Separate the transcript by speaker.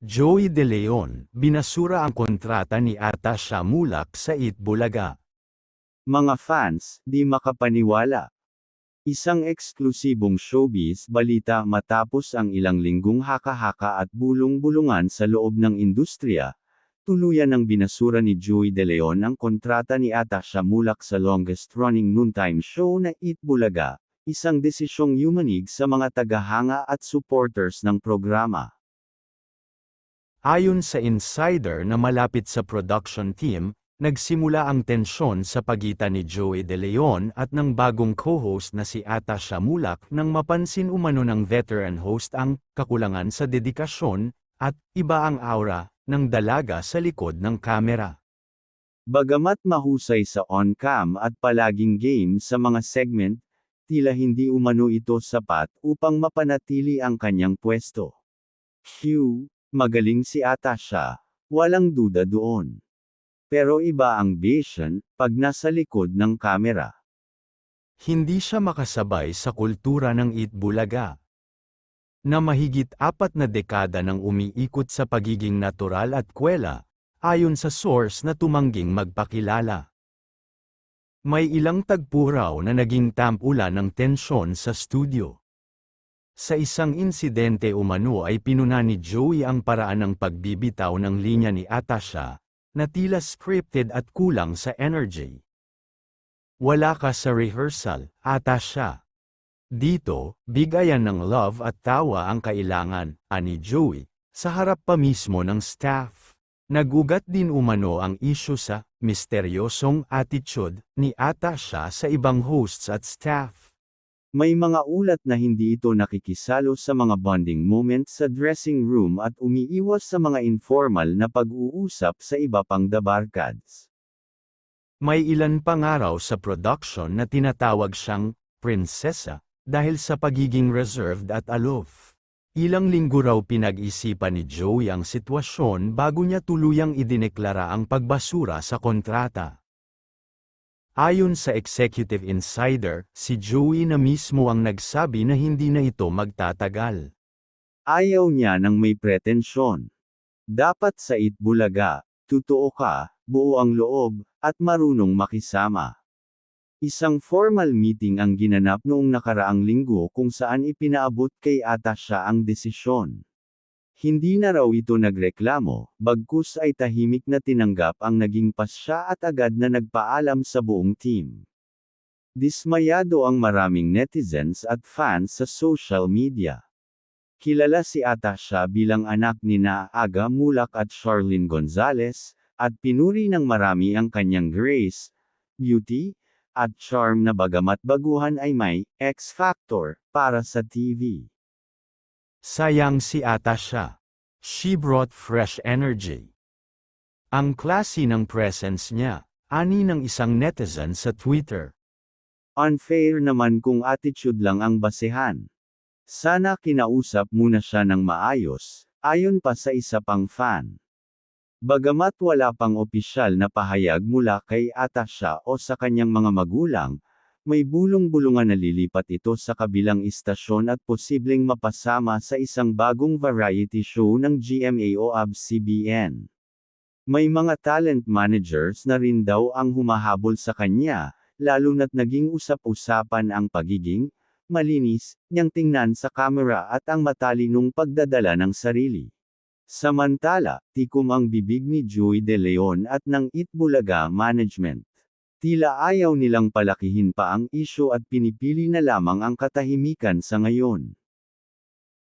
Speaker 1: Joey De Leon, binasura ang kontrata ni Atasha Mulak sa Itbulaga.
Speaker 2: Mga fans, di makapaniwala. Isang eksklusibong showbiz balita matapos ang ilang linggong haka-haka at bulong-bulungan sa loob ng industriya, tuluyan ng binasura ni Joey De Leon ang kontrata ni Atasha Mulak sa longest-running noontime show na Eat Bulaga, isang desisyong yumanig sa mga tagahanga at supporters ng programa.
Speaker 1: Ayon sa insider na malapit sa production team, nagsimula ang tensyon sa pagitan ni Joey De Leon at ng bagong co-host na si Atasha Mulak nang mapansin umano ng veteran host ang kakulangan sa dedikasyon at iba ang aura ng dalaga sa likod ng kamera.
Speaker 2: Bagamat mahusay sa on-cam at palaging game sa mga segment, tila hindi umano ito sapat upang mapanatili ang kanyang pwesto. Q, magaling si Atasha, walang duda doon. Pero iba ang vision, pag nasa likod ng kamera.
Speaker 1: Hindi siya makasabay sa kultura ng Itbulaga. Na mahigit apat na dekada nang umiikot sa pagiging natural at kwela, ayon sa source na tumangging magpakilala. May ilang tagpo raw na naging tampulan ng tensyon sa studio. Sa isang insidente umano ay pinuna ni Joey ang paraan ng pagbibitaw ng linya ni Atasha, na tila scripted at kulang sa energy. Wala ka sa rehearsal, Atasha. Dito, bigayan ng love at tawa ang kailangan, ani Joey, sa harap pa mismo ng staff. Nagugat din umano ang isyu sa misteryosong attitude ni Atasha sa ibang hosts at staff.
Speaker 2: May mga ulat na hindi ito nakikisalo sa mga bonding moments sa dressing room at umiiwas sa mga informal na pag-uusap sa iba pang dabarkads.
Speaker 1: May ilan pang araw sa production na tinatawag siyang prinsesa dahil sa pagiging reserved at aloof. Ilang linggo raw pinag-isipan ni Joey ang sitwasyon bago niya tuluyang idineklara ang pagbasura sa kontrata. Ayon sa executive insider, si Joey na mismo ang nagsabi na hindi na ito magtatagal.
Speaker 2: Ayaw niya ng may pretensyon. Dapat sa Itbulaga, totoo ka, buo ang loob, at marunong makisama. Isang formal meeting ang ginanap noong nakaraang linggo kung saan ipinaabot kay Atasha ang desisyon. Hindi na raw ito nagreklamo, bagkus ay tahimik na tinanggap ang naging pasya at agad na nagpaalam sa buong team. Dismayado ang maraming netizens at fans sa social media. Kilala si Atasha bilang anak ni na Aga Mulak at Charlene Gonzalez, at pinuri ng marami ang kanyang grace, beauty, at charm na bagamat baguhan ay may X-factor para sa TV.
Speaker 1: Sayang si Atasha. She brought fresh energy. Ang klase ng presence niya, ani ng isang netizen sa Twitter.
Speaker 2: Unfair naman kung attitude lang ang basehan. Sana kinausap muna siya ng maayos, ayon pa sa isa pang fan. Bagamat wala pang opisyal na pahayag mula kay Atasha o sa kanyang mga magulang, may bulong-bulungan na lilipat ito sa kabilang istasyon at posibleng mapasama sa isang bagong variety show ng GMA o ABS-CBN. May mga talent managers na rin daw ang humahabol sa kanya, lalo na't naging usap-usapan ang pagiging malinis niyang tingnan sa kamera at ang matalinong pagdadala ng sarili. Samantala, tikom ang bibig ni Joey De Leon at ng Itbulaga Management. Tila ayaw nilang palakihin pa ang isyo at pinipili na lamang ang katahimikan sa ngayon.